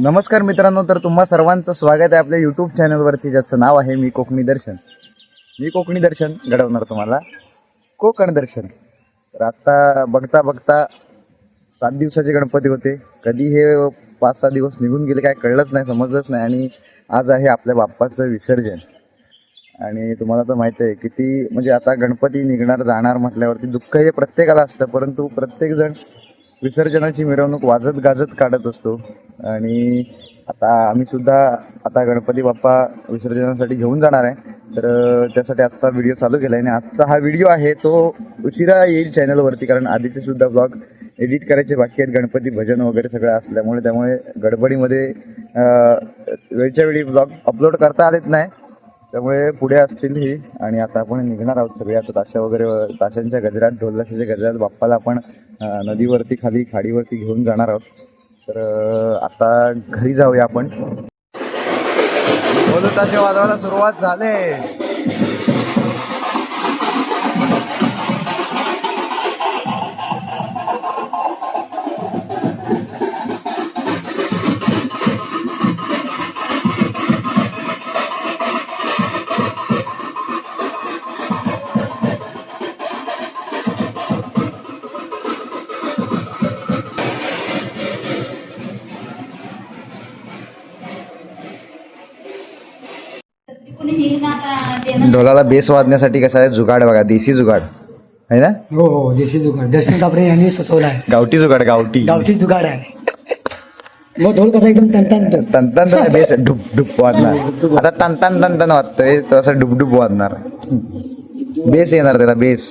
नमस्कार मित्रांनो तर तुम्हा सर्वांचं स्वागत आहे आपल्या यूट्यूब चॅनलवरती ज्याचं नाव आहे मी कोकणी दर्शन. मी कोकणी दर्शन घडवणार तुम्हाला. कोकण दर्शन. तर आता बघता बघता सात दिवसाचे गणपती होते. कधी हे पाच सहा दिवस निघून गेले काय कळलंच नाही समजलंच नाही. आणि आज आहे आपल्या बाप्पाचं विसर्जन. आणि तुम्हाला तर माहिती आहे किती म्हणजे आता गणपती निघणार जाणार म्हटल्यावरती दुःख हे प्रत्येकाला असतं परंतु प्रत्येकजण विसर्जनाची मिरवणूक वाजत गाजत काढत असतो. आणि आता आम्ही सुद्धा आता गणपती बाप्पा विसर्जनासाठी घेऊन जाणार आहे. तर त्यासाठी आजचा व्हिडिओ चालू केला आहे आणि आजचा हा व्हिडिओ आहे तो उशिरा येईल चॅनलवरती कारण आधीचे सुद्धा ब्लॉग एडिट करायचे बाकी आहेत. गणपती भजन वगैरे सगळं असल्यामुळे त्यामुळे गडबडीमध्ये वेळच्या वेळी ब्लॉग अपलोड करता आलेत नाही. त्यामुळे पुढे असतील ही आणि आता आपण निघणार आहोत सगळे आता ताशा वगैरे ताशांच्या गजरात ढोलताशाच्या गजरात बाप्पाला आपण नदीवरती खाली खाडीवरती घेऊन जाणार आहोत. तर आता घरी जाऊया आपण. ढोलताशे वाजवायला सुरुवात झाले. ढोलाला बेस वाजण्यासाठी कसं आहे? जुगाड बघा देशी जुगाड. आहे ना? हो हो देशी जुगाड. दर्शन कापरे यांनी सुचवला आहे गावठी जुगाड गावठी. गावठी जुगाड आहे. मग ढोल कसा एकदम बेस डुब डुब वाजणार. आता तनतन तनतन वाजतोय तसं डुब डुब वाजणार. बेस येणार त्याला बेस.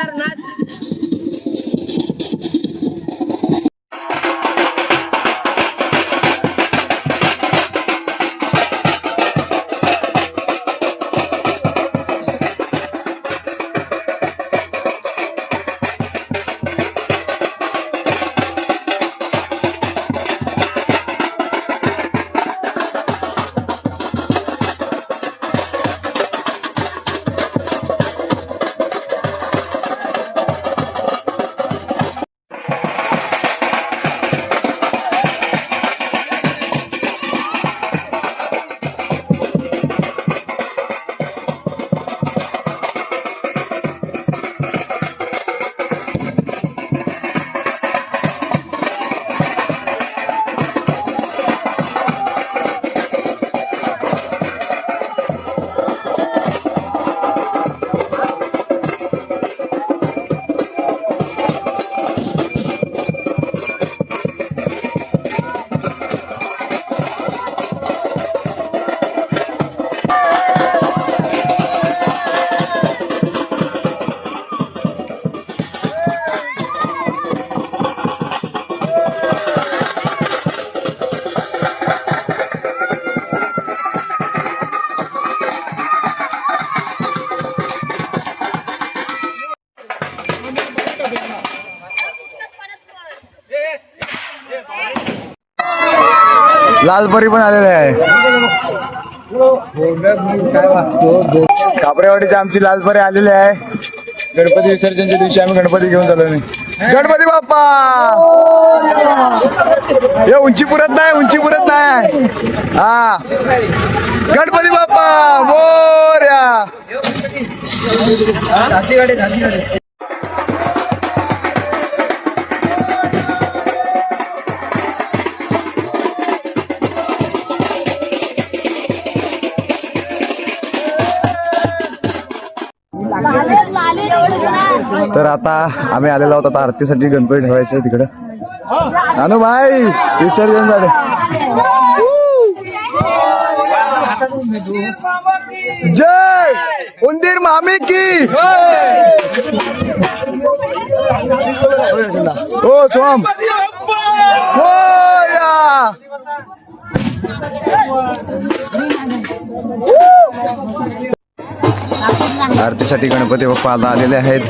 Karna कापरेवाडीची आमची लालपरे आलेली आहे. गणपती विसर्जनच्या दिवशी आम्ही गणपती घेऊन चाललो नाही गणपती बाप्पा! हे उंची पुरत नाही उंची पुरत नाही. हा. गणपती बाप्पा मोर्या तर आता आम्ही आलेलो आहोत आता आरतीसाठी गणपती ठेवायचे तिकडं. अनु भाई विसर्जन झाले जय! उंदीर मामी की! हो सोम. हो या. आरतीसाठी गणपती बाप्पा आता आलेले आहेत.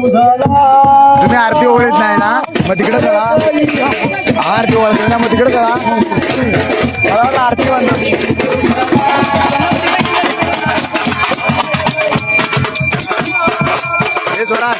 तुम्ही आरती ओळीत नाही ना? मग तिकडे चला. आरती ओळखत ना? मग तिकडे चला. आरती बांधली हे सोडा.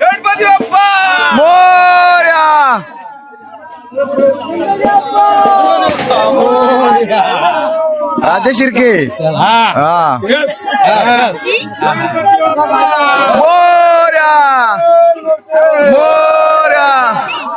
गणपती बाप्पा मोर्या राजे शिर्के हा मोर्या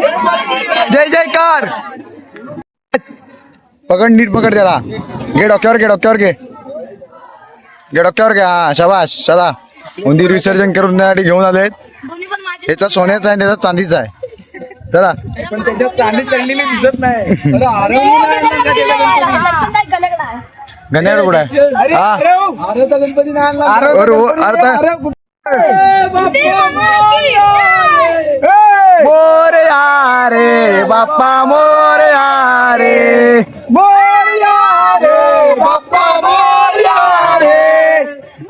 जय जयकार. पकड नीट पकड त्याला. घे डोक्यावर घे डोक्यावर घे. घे डोक्यावर घे. हा शाबाश चला. उंदीर विसर्जन करून देण्यासाठी घेऊन आलेत त्याचा सोन्याचा आहे त्याचा चांदीचा आहे. चला. गण्यावर कुठं आहे? हा. अरे हो, अरे तर- मोरया रे बाप्पा मोरया रे मोरया रे बाप्पा मोरया रे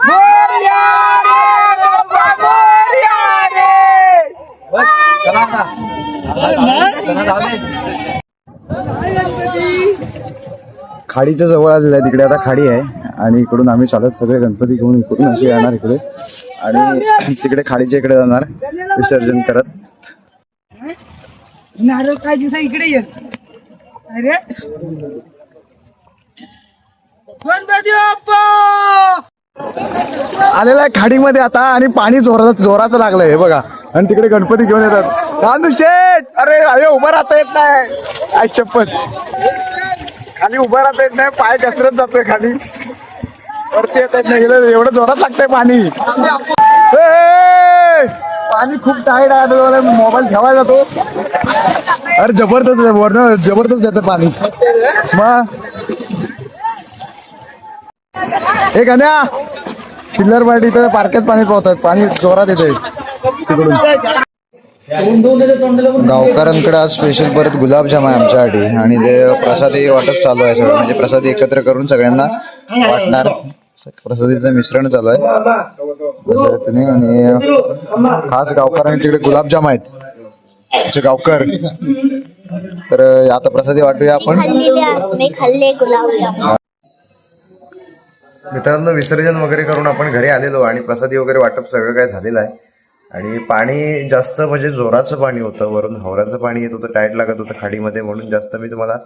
मोरया रे बाप्पा मोरया रे खाडीच्या जवळ आलेलं आहे तिकडे आता खाडी आहे. आणि इकडून आम्ही चालत सगळे गणपती घेऊन इकडून असे येणार इकडे. आणि तिकडे खाडीच्या इकडे जाणार विसर्जन करत. नारळ काय दिवसा इकडे ये. अरे. आलेला आहे खाडीमध्ये आता आणि पाणी जोराचं जोराचं लागलंय हे बघा. आणि तिकडे गणपती घेऊन येतात. कांदू शेठ! अरे अरे उभं राहता येत नाही. आई चप्पल. खाली उभं राहता येत नाही पाय घसरत जातोय खाली. वरती येत येत नाही एवढं जोरात लागतंय पाणी. पाणी खूप टाईट आहे. आता मोबाईल ठेवायला जातो. अरे जबरदस्त आहे, जबरदस्त येतं पाणी. मग हे गण्या. पार्टी तर पार्कात पाणी पोहतात पाणी जोरात येते तिकडून. गावकऱ्यांकडे आज स्पेशल परत गुलाबजाम आहे आमच्यासाठी. आणि ते प्रसादी वाटप चालू आहे सगळं. म्हणजे प्रसाद एकत्र करून सगळ्यांना वाटणार. प्रसादीचं मिश्रण चालू आहे. आणि खास गावकऱ्यांनी तिकडे गुलाबजाम आहेत. आमचे गावकर. तर आता प्रसादी वाटूया आपण. मी खाल्ले गुलाबजाम. मित्रांनो विसर्जन वगैरे करून आपण घरी आलेलो आणि प्रसादी वगैरे वाटप सगळं काय झालेलं आहे. आणि पाणी जास्त म्हणजे जोराचं पाणी होतं. वरून हवराचं पाणी येत होतं टाईट लागत होतं खाडीमध्ये. म्हणून जास्त मी तुम्हाला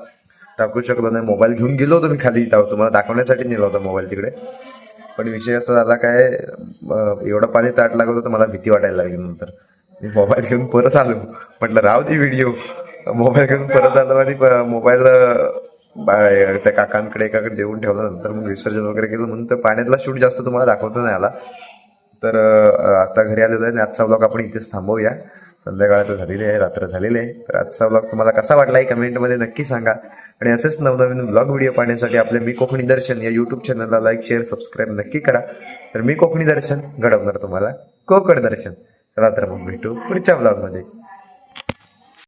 टाकू शकलो नाही. मोबाईल घेऊन गेलो होतो मी खाली टाक- तुम्हाला दाखवण्यासाठी नेला होता मोबाईल तिकडे. पण विषय असा झाला काय एवढं पाणी ताट लागत होतं मला भीती वाटायला लागली नंतर. मी मोबाईल घेऊन परत आलो. म्हटलं राव ती व्हिडिओ मोबाईल घेऊन परत आलो आणि मोबाईल त्या काकांकडे एकाकडे देऊन ठेवला. नंतर मग विसर्जन वगैरे केलं. म्हणून तर पाण्यातला शूट जास्त तुम्हाला दाखवता नाही आला. तर आता घरी आलेलो आहे आणि आजचा ब्लॉग आपण इथेच थांबवूया. संध्याकाळ तर झालेली आहे रात्र झालेली आहे. तर आजचा ब्लॉग तुम्हाला कसा वाटला आहे कमेंटमध्ये नक्की सांगा. आणि असेच नवनवीन ब्लॉग व्हिडिओ पाहण्यासाठी आपल्या मी कोकणी दर्शन या युट्यूब चॅनलला लाईक शेअर सबस्क्राईब नक्की करा. तर मी कोकणी दर्शन घडवणार तुम्हाला. कोकण दर्शन. चला तर मग भेटू पुढच्या ब्लॉगमध्ये